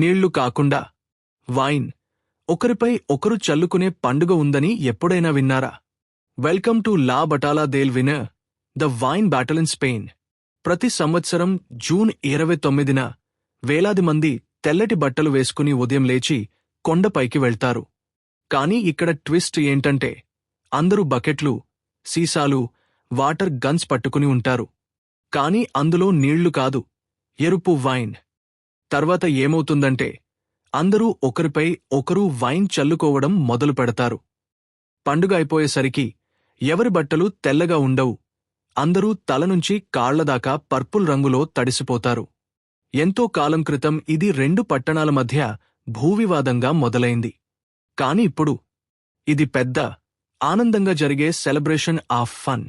నీళ్ళు కాకుండా వైన్. ఒకరిపై ఒకరు చల్లుకునే పండుగ ఉందని ఎప్పుడైనా విన్నారా? Welcome to La Batalla del Vino or the wine battle in Spain. ప్రతి సంవత్సరం జూన్ ఇరవై తొమ్మిదిన వేలాది మంది తెల్లటి బట్టలు వేసుకుని ఉదయం లేచి కొండపైకి వెళ్తారు. కానీ ఇక్కడ ట్విస్ట్ ఏంటంటే అందరూ బకెట్లు సీసాలు వాటర్ గన్స్ పట్టుకుని ఉంటారు. కానీ అందులో నీళ్ళు కాదు ఎరుపు వైన్. తర్వాత ఏమవుతుందంటే అందరూ ఒకరిపై ఒకరు వైన్ చల్లుకోవడం మొదలు పెడతారు. పండుగ అయిపోయేసరికి ఎవరి బట్టలు తెల్లగా ఉండవు అందరూ తల నుంచి కాళ్ళదాకా పర్పుల్ రంగులో తడిసిపోతారు. ఎంతో కాలం క్రితం ఇది రెండు పట్టణాల మధ్య భూవివాదంగా మొదలైంది. కాని ఇప్పుడు ఇది పెద్ద ఆనందంగా జరిగే సెలబ్రేషన్ ఆఫ్ ఫన్.